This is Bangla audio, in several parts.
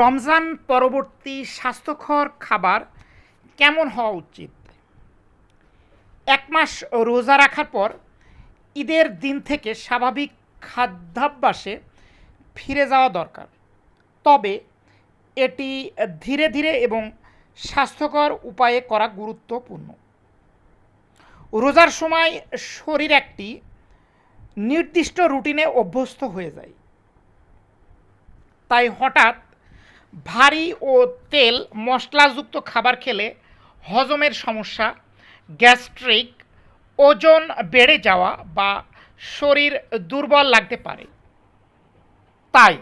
রমজান পরবর্তী স্বাস্থ্যকর খাবার কেমন হওয়া উচিত? এক মাস রোজা রাখার পর ঈদের দিন থেকে স্বাভাবিক খাদ্যাভ্যাসে ফিরে যাওয়া দরকার। তবে এটি ধীরে ধীরে এবং স্বাস্থ্যকর উপায়ে করা গুরুত্বপূর্ণ। রোজার সময় শরীর একটি নির্দিষ্ট রুটিনে অভ্যস্ত হয়ে যায়। তাই হঠাৎ ভারী ও তেল মশলাযুক্ত খাবার খেলে হজমের সমস্যা, গ্যাস্ট্রিক, ওজন বেড়ে যাওয়া বা শরীর দুর্বল লাগতে পারে। তাই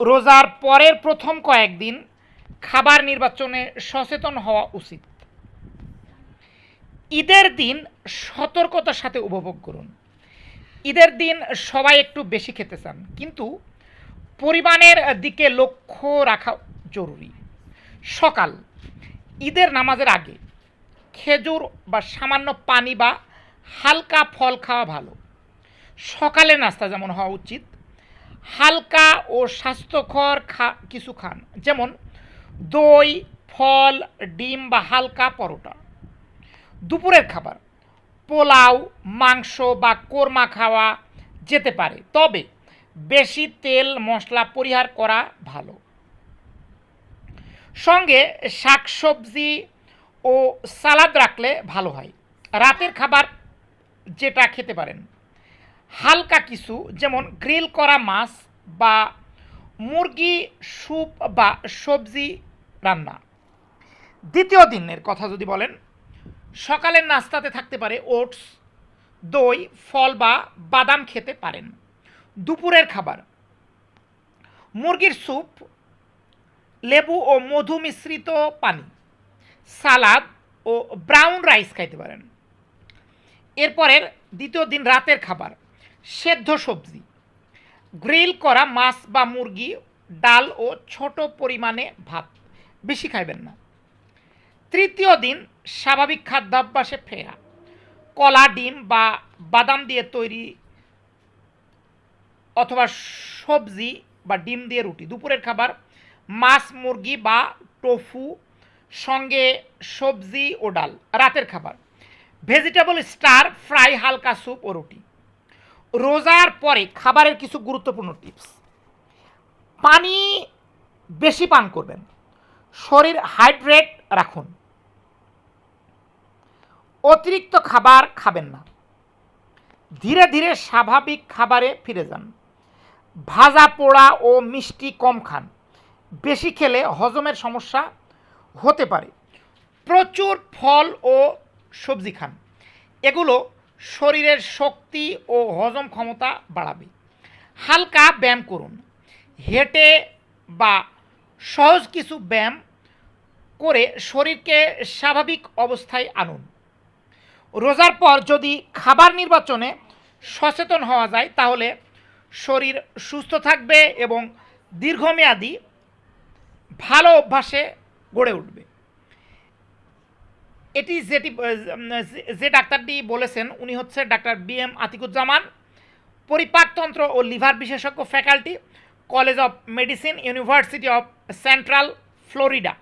রোজার পরের প্রথম কয়েকদিন খাবার নির্বাচনে সচেতন হওয়া উচিত। ঈদের দিন সতর্কতার সাথে উপভোগ করুন। ঈদের দিন সবাই একটু বেশি খেতে চান, কিন্তু পরিমাণের দিকে লক্ষ্য রাখা জরুরি। সকাল, ঈদের নামাজের আগে খেজুর বা সামান্য পানি বা হালকা ফল খাওয়া ভালো। সকালের নাস্তা যেমন হওয়া উচিত। হালকা ও স্বাস্থ্যকর খা, কিছু খান। যেমন দই, ফল, ডিম বা হালকা পরোটা। দুপুরের খাবার, পোলাও, মাংস বা কোরমা খাওয়া যেতে পারে। তবে বেশি তেল মশলা পরিহার করা ভালো। সঙ্গে শাকসবজি ও সালাদ রাখলে ভালো হয়। রাতের খাবার যেটা খেতে পারেন। হালকা কিছু, যেমন গ্রিল করা মাছ বা মুরগি, স্যুপ বা সবজি রান্না। দ্বিতীয় দিনের কথা যদি বলেন, সকালের নাস্তাতে থাকতে পারে ওটস, দই, ফল বা বাদাম খেতে পারেন। দুপুরের খাবার। মুরগির স্যুপ, লেবু ও মধু মিশ্রিত পানি, সালাদ ও ব্রাউন রাইস খাইতে পারেন। এরপরের দ্বিতীয় দিন রাতের খাবার, সেদ্ধ সবজি। গ্রিল করা মাছ বা মুরগি, ডাল ও ছোট পরিমাণে ভাত, বেশি খাইবেন না। তৃতীয় দিন স্বাভাবিক খাদ্যাভ্যাসে ফেরা। কলা, ডিম বা বাদাম দিয়ে তৈরি অথবা সবজি বা ডিম দিয়ে রুটি। দুপুরের খাবার, মাছ, মুরগি বা টোফু, সঙ্গে সবজি ও ডাল। রাতের খাবার, ভেজিটেবল স্টার, ফ্রাই, হালকা স্যুপ ও রুটি। রোজার পরে খাবারের কিছু গুরুত্বপূর্ণ টিপস। পানি বেশি পান করবেন। শরীর হাইড্রেট রাখুন। অতিরিক্ত খাবার খাবেন না। ধীরে ধীরে স্বাভাবিক খাবারে ফিরে যান। ভাজা পোড়া ও মিষ্টি কম খান। বেশি খেলে হজমের সমস্যা হতে পারে। প্রচুর ফল ও সবজি খান। এগুলো শরীরের শক্তি ও হজম ক্ষমতা বাড়াবে। হালকা ব্যায়াম করুন। হেঁটে বা সহজ কিছু ব্যায়াম করে শরীরকে স্বাভাবিক অবস্থায় আনুন। রোজার পর যদি খাবার নির্বাচনে সচেতন হওয়া যায়, তাহলে শরীর সুস্থ থাকবে এবং দীর্ঘমেয়াদী ভালো অভ্যাসে গড়ে উঠবে। এটি যেটি, যে ডাক্তারটি বলেছেন, উনি হচ্ছে ডাক্তার বি এম আতিকুজ্জামান পরিপাকতন্ত্র ও লিভার বিশেষজ্ঞ faculty, College of Medicine, University of Central Florida.